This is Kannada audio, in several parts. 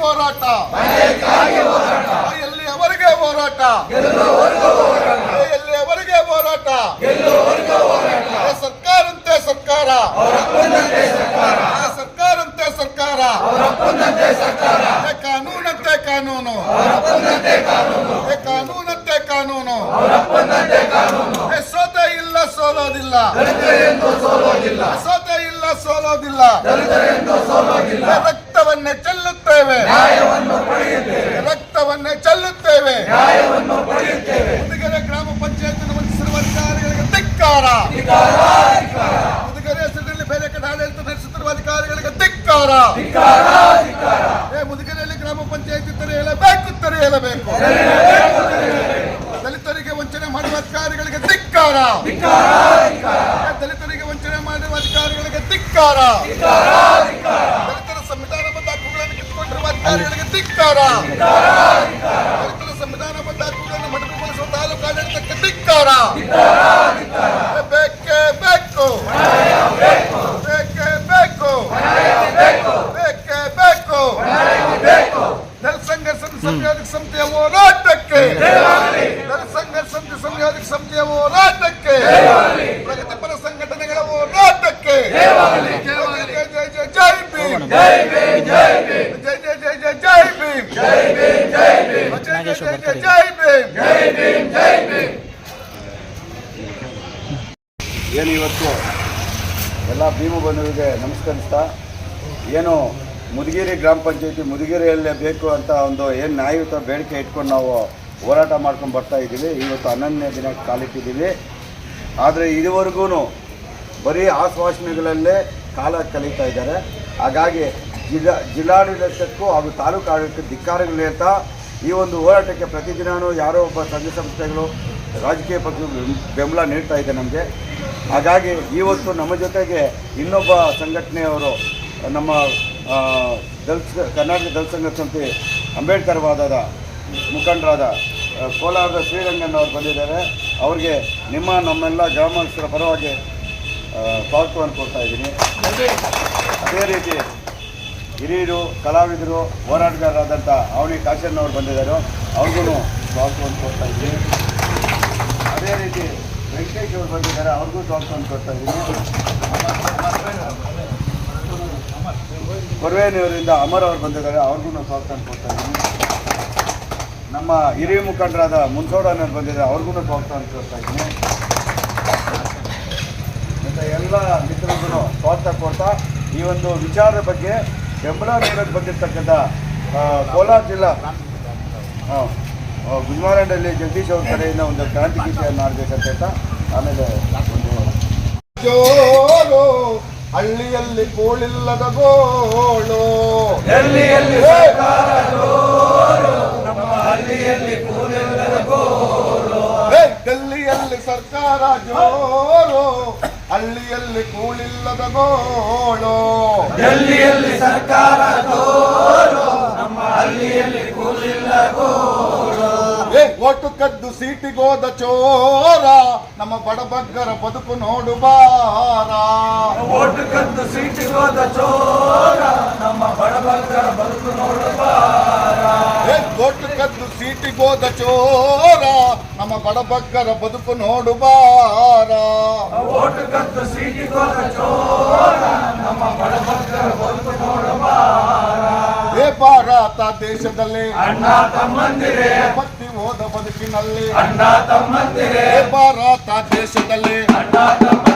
ಹೋರಾಟ. ಎತ್ತಕ್ಕಾಗಿ ಹೋರಾಟ. ಎಲ್ಲಿಯವರೆಗೆ ಹೋರಾಟ. ಎಲ್ಲಿಯವರೆಗೆ ಹೋರಾಟ. ಆ ಸರ್ಕಾರಂತೆ ಸರ್ಕಾರ. ಆ ಸರ್ಕಾರಂತೆ ಸರ್ಕಾರ. ಆ ಕಾನೂನಂತೆ ಕಾನೂನು. ಕಾನೂನಂತೆ ಕಾನೂನು. ಸೋತೆ ಇಲ್ಲ ಸೋಲೋದಿಲ್ಲ. ಏ, ಇಲ್ಲ ಸೋಲೋದಿಲ್ಲ. ರಕ್ತವನ್ನೇ ಚೆಲ್ಲುತ್ತೇವೆ. ರಕ್ತವನ್ನೇ ಚೆಲ್ಲುತ್ತೇವೆ. ಮುದುಗೆರೆ ಗ್ರಾಮ ಪಂಚಾಯತ್ ವಂಚಿಸಿರುವ ಅಧಿಕಾರಿಗಳಿಗೆ ಧಿಕ್ಕಾರ. ಮುದುಗೆರೆ ಹೆಸರಿನಲ್ಲಿ ಬೇರೆ ಕಡೆ ಆಡಳಿತ ನಡೆಸುತ್ತಿರುವ ಅಧಿಕಾರಿಗಳಿಗೆ ಧಿಕ್ಕಾರ ಏ ಮುದುಗೆರೆಯಲ್ಲಿ ಗ್ರಾಮ ಪಂಚಾಯತ್ ತೆರೆಯಲೇಬೇಕು ತೆರೆಯಲೇಬೇಕು ದಲಿತರಿಗೆ ವಂಚನೆ ಮಾಡುವ ಅಧಿಕಾರಿಗಳಿಗೆ ಧಿಕ್ಕಾರ ಏ, ದಲಿತರಿಗೆ ವಂಚನೆ ಮಾಡುವ ಅಧಿಕಾರಿಗಳಿಗೆ ಧಿಕ್ಕಾರ. ದಲಿತರ ಸಂವಿಧಾನಬದ್ಧ ಹಕ್ಕುಗಳನ್ನು ಕಿತ್ತುಕೊಂಡಿರುವ ಅಧಿಕಾರಿಗಳಿಗೆ ಧಿಕ್ಕಾರ. ದಲಿತರ ಸಂವಿಧಾನಬದ್ಧ ಹಕ್ಕುಗಳನ್ನು ಮೊಟಕುಗೊಳಿಸುವ ತಾಲೂಕು ಆಡಳಿತಕ್ಕೆ ಧಿಕ್ಕಾರ ಏ, ಬೇಕೇ ಬೇಕು ಬೇಕೇ ಬೇಕು ಬೇಕೇ ಬೇಕು ದಲಿತ ಸಂಘರ್ಷ ಸಂಯೋಜಕ ಸಮಿತಿಯ ಹೋರಾಟಕ್ಕೆ ದಲಿತ ಸಂಘರ್ಷ ಸಮಿತಿ ಸಂಯೋಜಕ ಸಮಿತಿಯ ಹೋರಾಟಕ್ಕೆ ಪ್ರಗತಿಪರ ಸಂಘಟನೆಗಳ ಹೋರಾಟಕ್ಕೆ ಜೈ ಜೈ ಜೈ ಜೈ ಜೈ ಭೀಮ್ ಜೈ ಜೈ ಜೈ ಜೈ ಜೈ ಜೈ ಭೀಮ್ ಜೈ ಜೈ ಜೈ ಜೈ ಭೀಮ್ ಏನು ಇವತ್ತು ಎಲ್ಲ ಭೀಮ ಬಂಧುವಿಗೆ ನಮಸ್ಕರಿಸ್ತಾ ಏನು ಮುದಗಿರಿ ಗ್ರಾಮ ಪಂಚಾಯತಿ ಮುದುಗಿರಿಯಲ್ಲೇ ಬೇಕು ಅಂತ ಒಂದು ಏನು ನ್ಯಾಯಯುತ ಬೇಡಿಕೆ ಇಟ್ಕೊಂಡು ನಾವು ಹೋರಾಟ ಮಾಡ್ಕೊಂಡು ಬರ್ತಾ ಇದ್ದೀವಿ. ಇವತ್ತು ಹನ್ನೊಂದನೇ ದಿನ ಕಾಲಿಟ್ಟಿದ್ದೀವಿ. ಆದರೆ ಇದುವರೆಗೂ ಬರೀ ಆಶ್ವಾಸನೆಗಳಲ್ಲೇ ಕಾಲ ಕಳೀತಾ ಇದ್ದಾರೆ. ಹಾಗಾಗಿ ಜಿಲ್ಲಾ ಜಿಲ್ಲಾಡಳಿತಕ್ಕೂ ಹಾಗೂ ತಾಲೂಕು ಆಡಳಿತಕ್ಕೆ ಧಿಕ್ಕಾರಗಳು ಹೇಳ್ತಾ ಈ ಒಂದು ಹೋರಾಟಕ್ಕೆ ಪ್ರತಿದಿನವೂ ಯಾರೋ ಒಬ್ಬ ಸಂಘ ಸಂಸ್ಥೆಗಳು ರಾಜಕೀಯ ಪಕ್ಷಗಳು ಬೆಂಬಲ ನೀಡ್ತಾ ಇದೆ ನಮಗೆ. ಹಾಗಾಗಿ ಇವತ್ತು ನಮ್ಮ ಜೊತೆಗೆ ಇನ್ನೊಬ್ಬ ಸಂಘಟನೆಯವರು ನಮ್ಮ ದಲ್ಸ್ ಕರ್ನಾಟಕ ದಲ್ ಸಂಘ ಸಮಿತಿ ಅಂಬೇಡ್ಕರ್ ವಾದದ ಮುಖಂಡರಾದ ಕೋಲಾರದ ಶ್ರೀರಂಗನ್ ಅವರು ಬಂದಿದ್ದಾರೆ. ಅವರಿಗೆ ನಿಮ್ಮ ನಮ್ಮೆಲ್ಲ ಗ್ರಾಮಸ್ಥರ ಪರವಾಗಿ ಸ್ವಾಗತವನ್ನು ಕೊಡ್ತಾ ಇದ್ದೀನಿ. ಅದೇ ರೀತಿ ಹಿರಿಯರು, ಕಲಾವಿದರು, ಹೋರಾಟಗಾರರಾದಂಥ ಅವನಿ ಕಾಶನ್ ಅವರು ಬಂದಿದ್ದಾರೆ. ಅವ್ರಿಗೂ ಸ್ವಾಗತವನ್ನು ಕೊಡ್ತಾ ಇದ್ದೀನಿ. ಅದೇ ರೀತಿ ವೆಂಕಟೇಶ್ ಅವರು ಬಂದಿದ್ದಾರೆ, ಅವ್ರಿಗೂ ಸ್ವಾಗತವನ್ನು ಕೊಡ್ತಾ ಇದ್ದೀನಿ. ಕೊರವೇನಿಯವರಿಂದ ಅಮರ್ ಅವರು ಬಂದಿದ್ದಾರೆ, ಅವ್ರಿಗೂ ಸ್ವಾಗತವನ್ನು ಕೊಡ್ತಾ ಇದ್ದೀನಿ. ನಮ್ಮ ಹಿರಿಯ ಮುಖಂಡರಾದ ಮುನ್ಸೋಡನವ್ರು ಬಂದಿದ್ದಾರೆ, ಅವ್ರಿಗೂ ಸ್ವಾಗತವನ್ನು ಕೊಡ್ತಾ ಇದ್ದೀನಿ. ಮತ್ತು ಎಲ್ಲ ಮಿತ್ರರಿಗೂ ಸ್ವಾಗತ ಕೊಡ್ತಾ ಈ ಒಂದು ವಿಚಾರದ ಬಗ್ಗೆ ಬೆಂಬಲ ನೀಡೋದು ಬಂದಿರತಕ್ಕಂಥ ಕೋಲಾರ ಜಿಲ್ಲಾ ಹಾಂ ಗುಜಮಾರಂಡಲ್ಲಿ ಜಗದೀಶ್ ಅವ್ರ ಕಡೆಯಿಂದ ಒಂದು ಕ್ರಾಂತಿ ಗೀತೆಯನ್ನು ಆಡಬೇಕಂತ ಆಮೇಲೆ ಜೋರು ಹಳ್ಳಿಯಲ್ಲಿ ಗೋಳಿಲ್ಲದ ಗೋಳು. ಎಲ್ಲಿಯಲ್ಲಿ ಗಲ್ಲಿಯಲ್ಲಿ ಸರ್ಕಾರ ಜೋರು. ಹಳ್ಳಿಯಲ್ಲಿ ಕೂಳಿಲ್ಲದ ಗೋಳು. ಡೆಲ್ಲಿಯಲ್ಲಿ ಸರ್ಕಾರ ಕದ್ದು ಸೀಟಿಗೋದ ಚೋರ ನಮ್ಮ ಬಡಬಗ್ಗರ ಬದುಕು ನೋಡು ಬಾರ. ಓಟು ಕದ್ದು ಸೀಟಿಗೋದ ಚೋರ ನಮ್ಮ ಬಡಬಗ್ಗರ ಬದುಕು ನೋಡಬಾರ ಏ ಓಟು ಕದ್ದು ಸೀಟಿಗೋದ ಚೋರ ನಮ್ಮ ಬಡಬಗ್ಗರ ಬದುಕು ನೋಡು ಬಾರ. ಓಟು ಕದ್ದು ಸೀಟಿಗೋದ ಚೋರ ನಮ್ಮ ಬಡಬಗ್ಗರ ಬದುಕು ಏ ಭಾರತ ದೇಶದಲ್ಲಿ. ಅಣ್ಣ ತಮ್ಮಂದಿರೇ. ಭಕ್ತಿ ಹೋದ ಬದುಕಿನಲ್ಲಿ. ಅಣ್ಣ ತಮ್ಮಂದಿರೇ. ಭಾರತ ದೇಶದಲ್ಲಿ. ಅಣ್ಣ ತಮ್ಮಂದಿರೇ.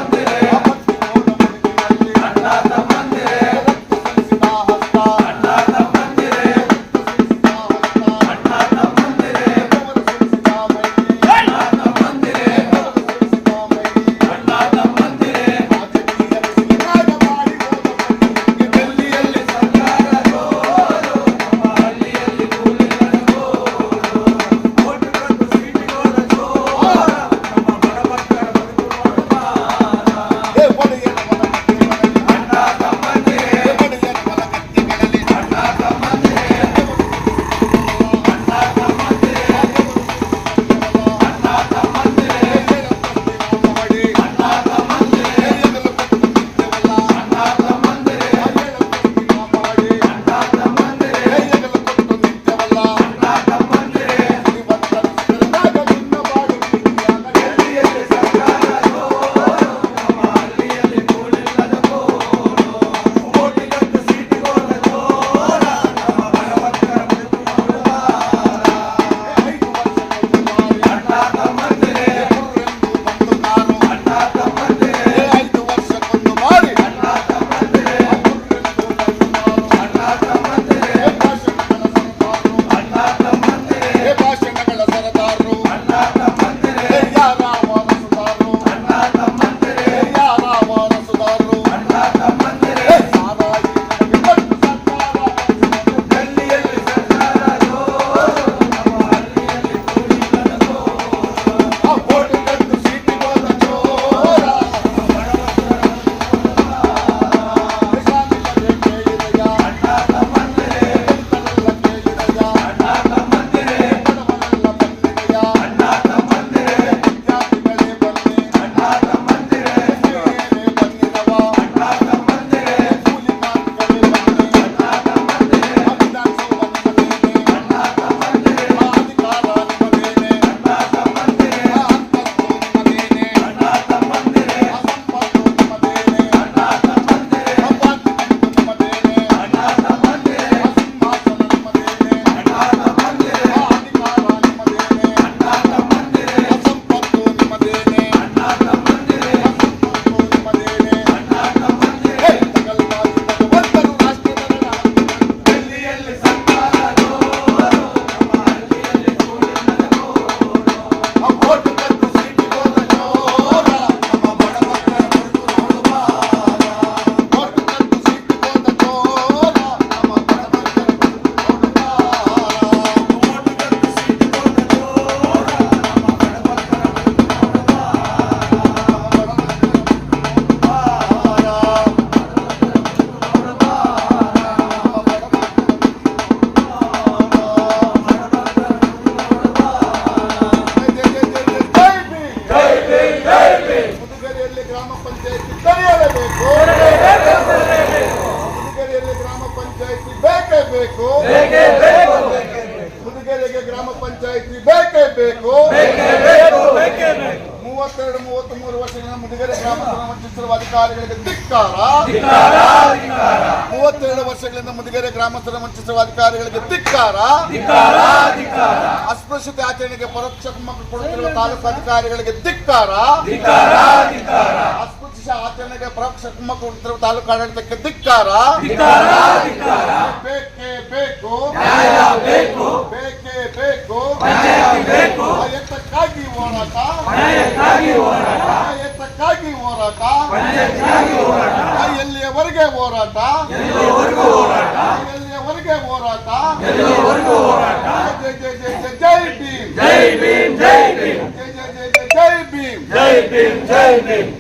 ಮೂರು ವರ್ಷಗಳ ಮುದುಗೆರೆ ಗ್ರಾಮವನ್ನು ವಂಚಿಸಿರುವ ಅಧಿಕಾರಿಗಳಿಗೆ ಧಿಕ್ಕಾರ. ಮೂವತ್ತೆರಡು ವರ್ಷಗಳಿಂದ ಮುದುಗೆರೆ ಗ್ರಾಮಸ್ಥರ ಮಂಚಿಸುವ ಅಧಿಕಾರಿಗಳಿಗೆ ಧಿಕ್ಕಾರ. ಅಸ್ಪೃಶ್ಯತೆ ಆಚರಣೆಗೆ ಪರೋಕ್ಷ ಕೊಡುತ್ತಿರುವ ತಾಲೂಕು ಅಧಿಕಾರಿಗಳಿಗೆ ಧಿಕ್ಕಾರ. ಅಸ್ಪೃಶ್ಯ ಆಚರಣೆಗೆ ಪರೋಕ್ಷ ಕುಮ್ಮಕ್ಕು ಕೊಡುತ್ತಿರುವ ತಾಲೂಕು ಆಡಳಿತಕ್ಕೆ ಧಿಕ್ಕಾರ. ಬೇಕೇ ಬೇಕು. ಬೇಕು. ಬೇಕೇ ಹೋರಾಟ. ಹೋರಾಟ. ಎತ್ತಕ್ಕಾಗಿ ಹೋರಾಟ. ಎಲ್ಲಿಯವರೆಗೆ ಹೋರಾಟ. ಎಲ್ಲಿಯವರೆಗೆ ಹೋರಾಟ. ಜೈ ಜೈ ಜೈ ಜೈ ಜೈ ಭೀಮ್. ಜೈ ಭೀಮ್ ಜೈ ಭೀಮ್. ಜೈ ಜೈ ಜೈ ಜೈ ಜೈ ಭೀಮ್. ಜೈ ಭೀಮ್ ಜೈ ಭೀಮ್.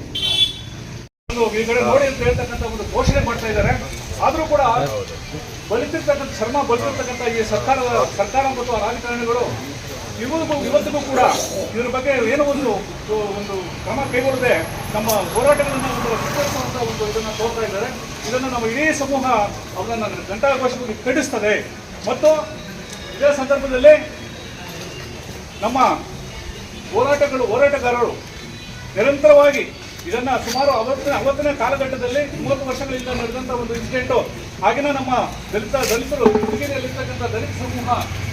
ಒಂದು ಈ ಕಡೆ ನೋಡಿ ಅಂತ ಹೇಳ್ತಕ್ಕಂಥ ಒಂದು ಘೋಷಣೆ ಮಾಡ್ತಾ ಇದ್ದಾರೆ. ಆದ್ರೂ ಕೂಡ ಬಲಿತಿರ್ತಕ್ಕಂಥ ಶ್ರಮ ಬಲಿತಿರ್ತಕ್ಕಂಥ ಈ ಸರ್ಕಾರದ ಸರ್ಕಾರ ಮತ್ತು ರಾಜಕಾರಣಿಗಳು ಇವತ್ತಿಗೂ ಇವತ್ತಿಗೂ ಕೂಡ ಇದರ ಬಗ್ಗೆ ಏನೋ ಒಂದು ಒಂದು ಕ್ರಮ ಕೈಗೊಳ್ಳದೆ ನಮ್ಮ ಹೋರಾಟಗಳನ್ನು ಒಂದು ಒಂದು ಇದನ್ನ ತೋರ್ತಾ ಇದ್ದಾರೆ. ಇದನ್ನು ನಮ್ಮ ಇಡೀ ಸಮೂಹ ಅವರನ್ನ ಗಂಟಾಘೋಷವಾಗಿ ಖಂಡಿಸ್ತದೆ ಮತ್ತು ಇದೇ ಸಂದರ್ಭದಲ್ಲಿ ನಮ್ಮ ಹೋರಾಟಗಳು, ಹೋರಾಟಗಾರರು ನಿರಂತರವಾಗಿ ಇದನ್ನ ಸುಮಾರು ಅವತ್ತಿನ ಅವತ್ತಿನ ಕಾಲಘಟ್ಟದಲ್ಲಿ ಮೂವತ್ತು ವರ್ಷಗಳಿಂದ ನಡೆದಂಥ ಒಂದು ಇನ್ಸಿಡೆಂಟು ಆಗಿನ ನಮ್ಮ ದಲಿತ, ದಲಿತರು ಹುಡುಗಿಯಲ್ಲಿರ್ತಕ್ಕಂಥ ದಲಿತ ಸಮೂಹ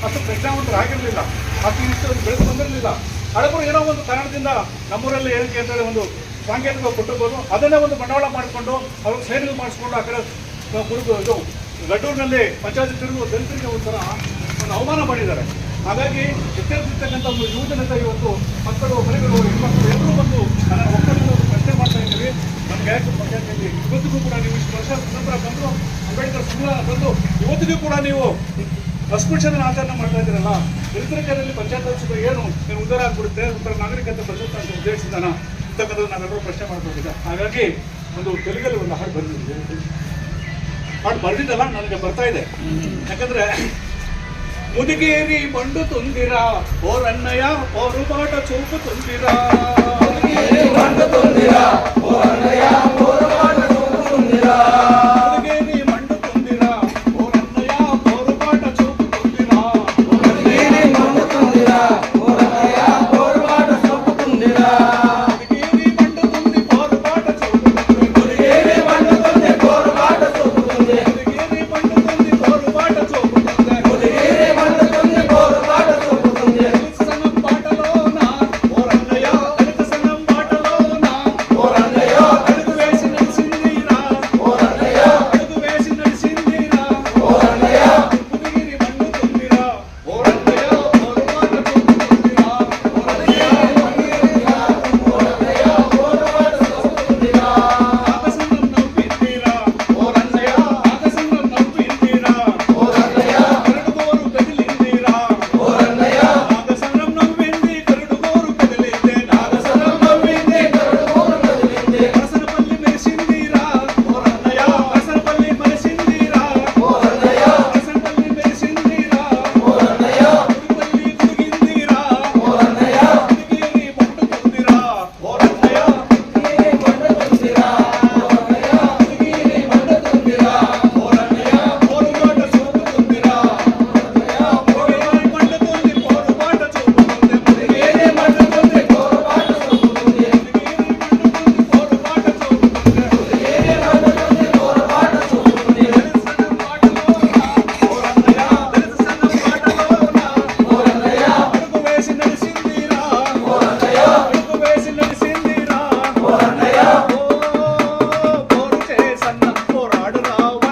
ಅಷ್ಟು ಪ್ರಜ್ಞಾವಂತರಾಗಿರಲಿಲ್ಲ ಅಷ್ಟು ಇಷ್ಟು ಬೆಳೆದು ಬಂದಿರಲಿಲ್ಲ. ಹಳಬರು ಏನೋ ಒಂದು ಕಾರಣದಿಂದ ನಮ್ಮೂರಲ್ಲಿ ಏನಕ್ಕೆ ಅಂತೇಳಿ ಒಂದು ಸಾಂಕೇತಿಕ ಕೊಟ್ಟಿರ್ಬೋದು. ಅದನ್ನೇ ಒಂದು ಬಂಡವಾಳ ಮಾಡಿಕೊಂಡು ಅವ್ರಿಗೆ ಸೇನೆಗಳು ಮಾಡಿಸ್ಕೊಂಡು ಆ ಕಡೆ ಹುಡುಗ ಇದು ಲಡ್ಡೂರಿನಲ್ಲಿ ಪಂಚಾಯತ್ ತಿರುಗು ದಲಿತರಿಗೆ ಒಂಥರ ಒಂದು ಅವಮಾನ ಮಾಡಿದ್ದಾರೆ. ಹಾಗಾಗಿ ಎಚ್ಚರಿಸಿರ್ತಕ್ಕಂಥ ಒಂದು ಯುವಜನತೆ ಇವತ್ತು ಮಕ್ಕಳು, ಮನೆಗಳು, ಹೆಣ್ಮಕ್ಳು ಎಲ್ಲರೂ ಬಂದು ನನ್ನ ಮಾಡ್ತಾ ಇದ್ದೀವಿ ಪಂಚಾಯತಿಯಲ್ಲಿ ಇವತ್ತಿಗೂ ಕೂಡ ನೀವು ಇಷ್ಟು ವರ್ಷ ನಂತರ ಅಂಬೇಡ್ಕರ್ ಸಂವಿಧಾನ ಬಂದು ಇವತ್ತಿಗೂ ಕೂಡ ನೀವು ಅಸ್ಪೃಶ್ಯನ ಆಚರಣೆ ಮಾಡ್ತಾ ಇದ್ದೀರಲ್ಲ, ದಲಿತರ ಕೈಯಲ್ಲಿ ಪಂಚಾಯತ್ ಏನು? ನೀವು ಉದ್ದಾರ ಆಗ್ಬಿಡುತ್ತೆ? ಉತ್ತರ ನಾಗರಿಕತೆ ಬರುತ್ತೆ ಅಂತ ಉದ್ದೇಶಿಸಿದಾನ ಅಂತಕ್ಕಂಥದ್ದು ನಾವೆಲ್ಲರೂ ಪ್ರಶ್ನೆ ಮಾಡ್ಕೊಂಡಿದ್ದೆ ಹಾಗಾಗಿ ಒಂದು ತೆಲುಗಲ್ಲಿ ಒಂದು ಹಾಡು ಬಂದಿದೆ ಹಾಡು ಬರೆದಿದ್ದಲ್ಲ, ನನಗೆ ಬರ್ತಾ ಇದೆ. ಯಾಕಂದ್ರೆ ಮುದುಗೇರಿ ಬಂಡು ತುಂದಿರ ಓರು ಬಾಟ ಚೂಪು ¡Vamos! పోరాడు రావు.